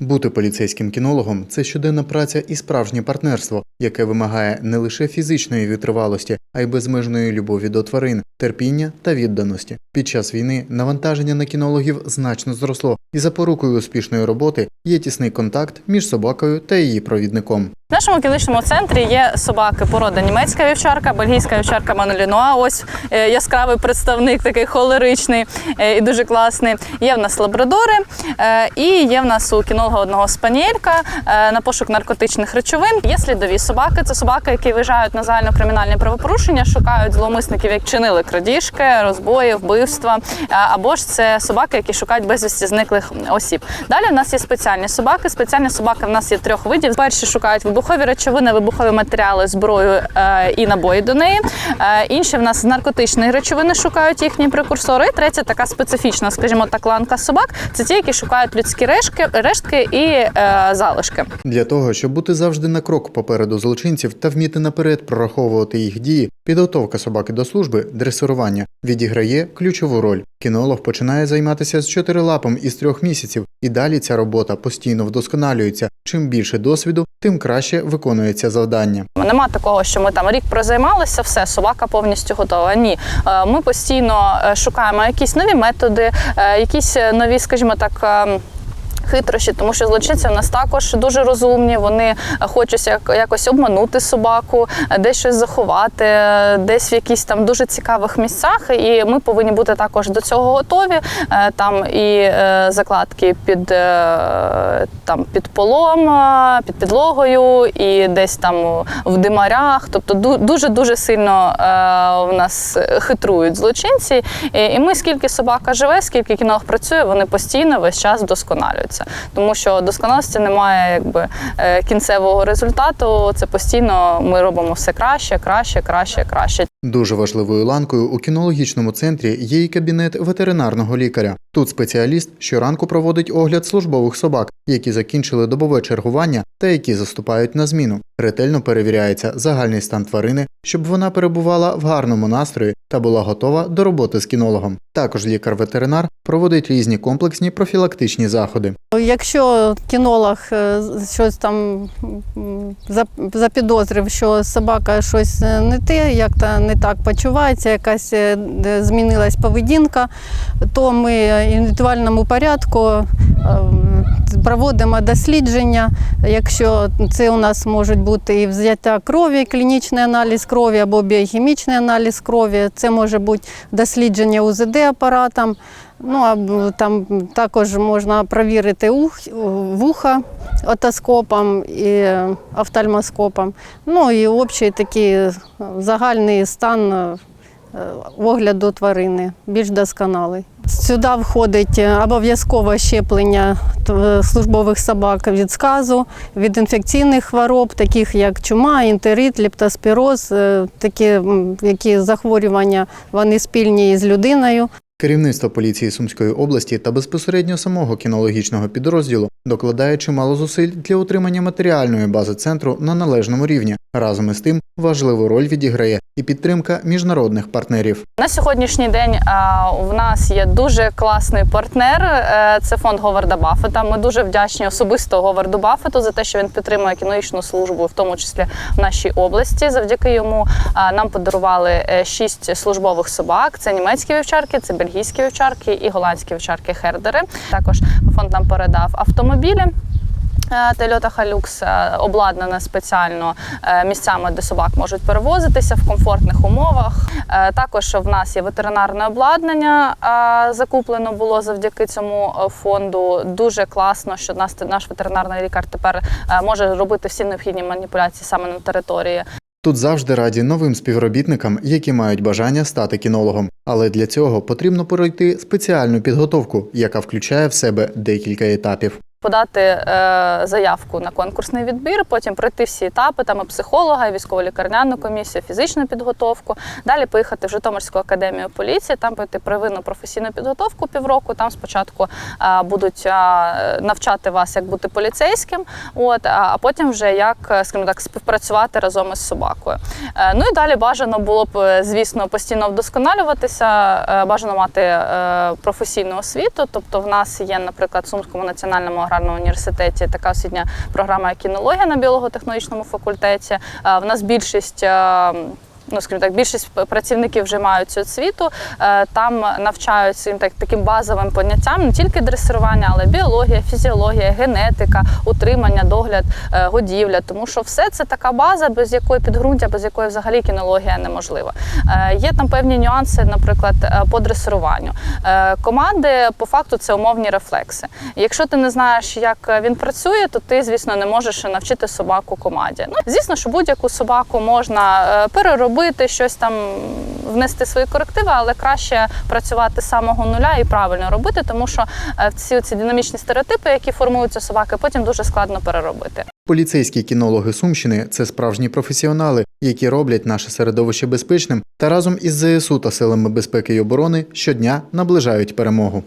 Бути поліцейським кінологом це щоденна праця і справжнє партнерство, яке вимагає не лише фізичної витривалості, а й безмежної любові до тварин, терпіння та відданості. Під час війни навантаження на кінологів значно зросло, і запорукою успішної роботи є тісний контакт між собакою та її провідником. В нашому кінологічному центрі є собаки порода німецька вівчарка, бельгійська вівчарка Манолінуа. Ось е, яскравий представник, такий холеричний е, і дуже класний. Є в нас лабрадори, е, і є в нас у кінолога одного спаніелька е, на пошук наркотичних речовин. Є слідові собаки. Це собаки, які виїжджають на загальнокримінальні правопорушення, шукають зловмисників, як чинили крадіжки, розбої, вбивства. Або ж це собаки, які шукають безвісті зниклих осіб. Далі в нас є спеціальні собаки. Спеціальні собаки в нас є трьох видів. Перші шукають вибухові речовини, вибухові матеріали, зброю е, і набої до неї. Е, інші в нас наркотичні речовини шукають їхні прекурсори. Третя така специфічна, скажімо так, ланка собак. Це ті, які шукають людські рештки, рештки і е, залишки. Для того, щоб бути завжди на крок попереду злочинців та вміти наперед прораховувати їх дії, підготовка собаки до служби, дресирування відіграє ключову роль. Кінолог починає займатися з чотирилапом із трьох місяців, і далі ця робота постійно вдосконалюється. Чим більше досвіду, тим краще виконується завдання. Нема такого, що ми там рік прозаймалися, все, собака повністю готова. Ні, Е, ми постійно е, шукаємо якісь нові методи, е, якісь нові, скажімо так. Е, Хитрощі, тому що злочинці в нас також дуже розумні. Вони хочуть як- якось обманути собаку, е, десь щось заховати, е, десь в якісь там дуже цікавих місцях. І ми повинні бути також до цього готові. Е, Там і е, закладки під, е, там, під полом, е, під підлогою, і десь там в димарях. Тобто ду- дуже-дуже сильно е, в нас хитрують злочинці. І ми, скільки собака живе, скільки кінолог працює, вони постійно весь час вдосконалюються. Тому що досконалості немає якби е, кінцевого результату. Це постійно ми робимо все краще, краще, краще, краще. Дуже важливою ланкою у кінологічному центрі є і кабінет ветеринарного лікаря. Тут спеціаліст щоранку проводить огляд службових собак, які закінчили добове чергування та які заступають на зміну. Ретельно перевіряється загальний стан тварини, щоб вона перебувала в гарному настрої та була готова до роботи з кінологом. Також лікар-ветеринар проводить різні комплексні профілактичні заходи. Якщо кінолог е, щось там запідозрив, що собака щось е, не те, як то не так почувається, якась е, змінилась поведінка, то ми індивідуальному порядку е, проводимо дослідження. Якщо це у нас можуть бути і взяття крові, клінічний аналіз крові або біохімічний аналіз крові, це може бути дослідження УЗД апаратом. Ну, а там також можна провірити ух, вуха отоскопом і офтальмоскопом. Ну і общий такий загальний стан огляду тварини, більш досконалий. Сюди входить обов'язкове щеплення т- службових собак від сказу, від інфекційних хвороб, таких як чума, інтерит, лептоспіроз, е, такі які захворювання вони спільні із людиною. Керівництво поліції Сумської області та безпосередньо самого кінологічного підрозділу докладає чимало зусиль для утримання матеріальної бази центру на належному рівні. Разом із тим важливу роль відіграє і підтримка міжнародних партнерів. На сьогоднішній день у нас є дуже класний партнер. е, Це фонд Говарда Баффета. Ми дуже вдячні особисто Говарду Баффету за те, що він підтримує кінологічну службу, в тому числі в нашій області. Завдяки йому нам подарували е, шість службових собак. Це німецькі вівчарки, це бельгійські вівчарки і голландські вівчарки Хердери. Також фонд нам передав автомобілі. Hilux е, обладнана спеціально е, місцями, де собак можуть перевозитися в комфортних умовах. Е, Також в нас є ветеринарне обладнання, е, закуплено було завдяки цьому фонду. Дуже класно, що нас наш ветеринарний лікар тепер може робити всі необхідні маніпуляції саме на території Тут завжди раді новим співробітникам, які мають бажання стати кінологом. Але для цього потрібно пройти спеціальну підготовку, яка включає в себе декілька етапів. Подати е, заявку на конкурсний відбір, потім пройти всі етапи, там і психолога, і військово-лікарняну комісію, фізичну підготовку. Далі поїхати в Житомирську академію поліції, там пройти первинну професійну підготовку півроку. Там спочатку е, будуть е, навчати вас, як бути поліцейським, от, а а потім вже як, е, скажімо так, співпрацювати разом із собакою. Е, ну і далі бажано було б, е, звісно, постійно вдосконалюватися, е, бажано мати е, професійну освіту. Тобто, в нас є, наприклад, в Сумському національному аграрному університеті така освітня програма як кінологія на біолого-технологічному факультеті. Е, В нас більшість. Ну, скажімо так, більшість працівників вже мають цю освіту. Е, Там навчають скажімо так, таким базовим поняттям не тільки дресирування, але біологія, фізіологія, генетика, утримання, догляд, е, годівля. Тому що все це така база, без якої підґрунтя, без якої взагалі кінологія неможлива. Е, Є там певні нюанси, наприклад, по дресируванню. Команди по факту це умовні рефлекси. Якщо ти не знаєш, як він працює, то ти, звісно, не можеш навчити собаку команді. Ну, звісно, що будь-яку собаку можна е, переробити, щось там внести свої корективи, але краще працювати з самого нуля і правильно робити, тому що е, всі ці динамічні стереотипи, які формуються собаки, потім дуже складно переробити. Поліцейські кінологи Сумщини це справжні професіонали, які роблять наше середовище безпечним та разом із ЗСУ та силами безпеки і оборони щодня наближають перемогу.